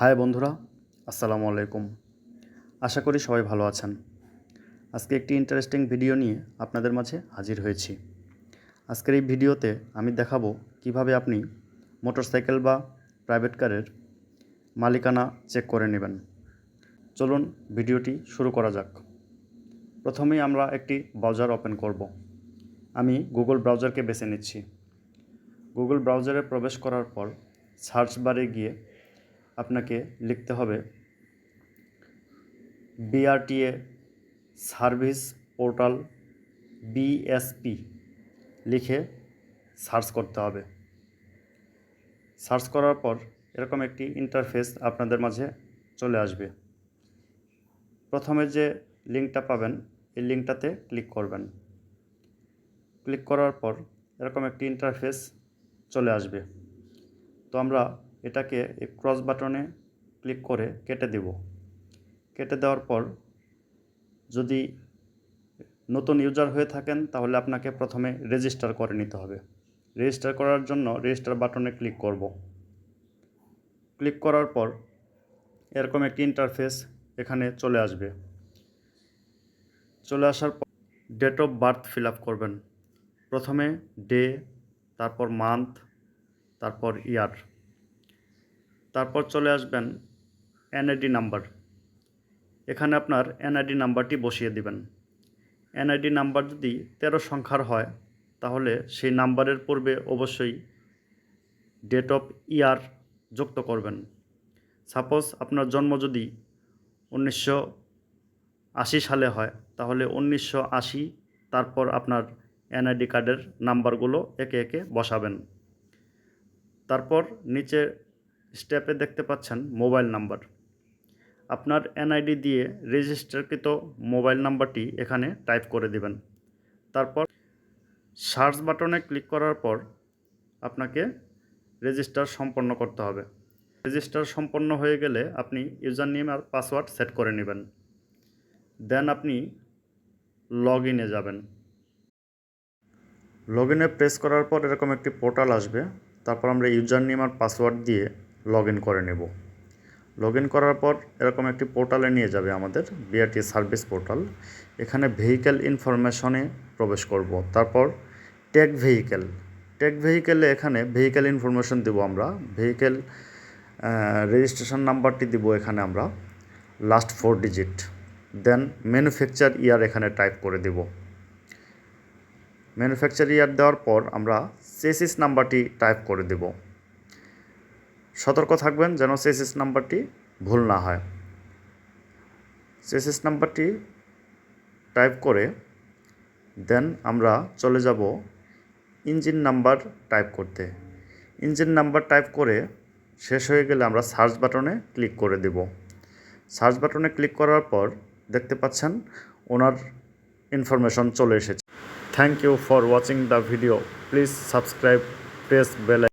High বন্ধুরা, আসসালামু আলাইকুম। আশা করি সবাই ভালো আছেন। আজকে একটি ইন্টারেস্টিং ভিডিও নিয়ে আপনাদের মাঝে হাজির হয়েছি। আজকের এই ভিডিওতে আমি দেখাবো কীভাবে আপনি মোটরসাইকেল বা প্রাইভেট কারের মালিকানা চেক করে নেবেন। চলুন ভিডিওটি শুরু করা যাক। প্রথমেই আমরা একটি ব্রাউজার ওপেন করব। আমি গুগল ব্রাউজারকে বেছে নিচ্ছি। গুগল ব্রাউজারে প্রবেশ করার পর সার্চ বারে গিয়ে আপনাকে লিখতে হবে। বিআরটিএ সার্ভিস পোর্টাল বিএসপি লিখে সার্চ করতে হবে। সার্চ করার পর এরকম একটি ইন্টারফেস আপনাদের মাঝে চলে আসবে। প্রথমে যে লিঙ্কটা পাবেন, এই লিঙ্কটাতে ক্লিক করবেন। ক্লিক করার পর এরকম একটি ইন্টারফেস চলে আসবে। তো আমরা এটাকে এই ক্রস বাটনে ক্লিক করে কেটে দেব। কেটে দেওয়ার পর যদি নতুন ইউজার হয়ে থাকেন, তাহলে আপনাকে প্রথমে রেজিস্টার করে নিতে হবে। রেজিস্টার করার জন্য রেজিস্টার বাটনে ক্লিক করব। ক্লিক করার পর এরকম একটি ইন্টারফেস এখানে চলে আসবে। চলে আসার পর date of birth fill up করবেন। প্রথমে ডে তারপর মান্থ তারপর ইয়ার তারপর চলে আসবেন এনআইডি নাম্বার। এখানে আপনার এনআইডি নাম্বারটি বসিয়ে দিবেন। এনআইডি নাম্বার যদি তেরো সংখ্যার হয়, তাহলে সেই নাম্বারের পূর্বে অবশ্যই ডেট অফ ইয়ার যুক্ত করবেন। সাপোজ আপনার জন্ম যদি উনিশশো আশি সালে হয়, তাহলে উনিশশো আশি তারপর আপনার এনআইডি কার্ডের নাম্বারগুলো একে একে বসাবেন। তারপর নিচে স্টেপে দেখতে পাচ্ছেন মোবাইল নাম্বার। আপনার এনআইডি দিয়ে রেজিস্টারকৃত মোবাইল নাম্বারটি এখানে টাইপ করে দিবেন। তারপর সার্চ বাটনে ক্লিক করার পর আপনাকে রেজিস্টার সম্পন্ন করতে হবে। রেজিস্টার সম্পন্ন হয়ে গেলে আপনি ইউজার নেম আর পাসওয়ার্ড সেট করে নেবেন। দেন আপনি লগ ইনে যাবেন। লগ ইনে প্রেস করার পর এরকম একটি পোর্টাল আসবে। তারপর আমরা ইউজার নেম আর পাসওয়ার্ড দিয়ে লগ ইন করে নেব। লগ ইন করার পর এরকম একটি পোর্টালে নিয়ে যাবে আমাদের বিআরটি সার্ভিস পোর্টাল এখানে ভেহিক্যাল ইনফরমেশনে প্রবেশ করব। তারপর টেক ভেহিক্যাল টেক ভেহিক্যালে এখানে ভেহিক্যাল ইনফরমেশন দেবো আমরা। ভেহিক্যাল রেজিস্ট্রেশন নাম্বারটি দিব এখানে আমরা last four digit then manufacture year এখানে টাইপ করে দেব। ম্যানুফ্যাকচার ইয়ার দেওয়ার পর আমরা চেসিস নাম্বারটি টাইপ করে দেব। সতর্ক থাকবেন যেন চেসিস নাম্বারটি ভুল না হয়। চেসিস নাম্বারটি টাইপ করে, দেন আমরা চলে যাব ইঞ্জিন নাম্বার টাইপ করতে। ইঞ্জিন নাম্বার টাইপ করে শেষ হয়ে গেলে আমরা সার্চ বাটনে ক্লিক করে দেব। সার্চ বাটনে ক্লিক করার পর দেখতে পাচ্ছেন ওনার ইনফরমেশন চলে এসেছে। Thank you for watching the video. Please subscribe, press bell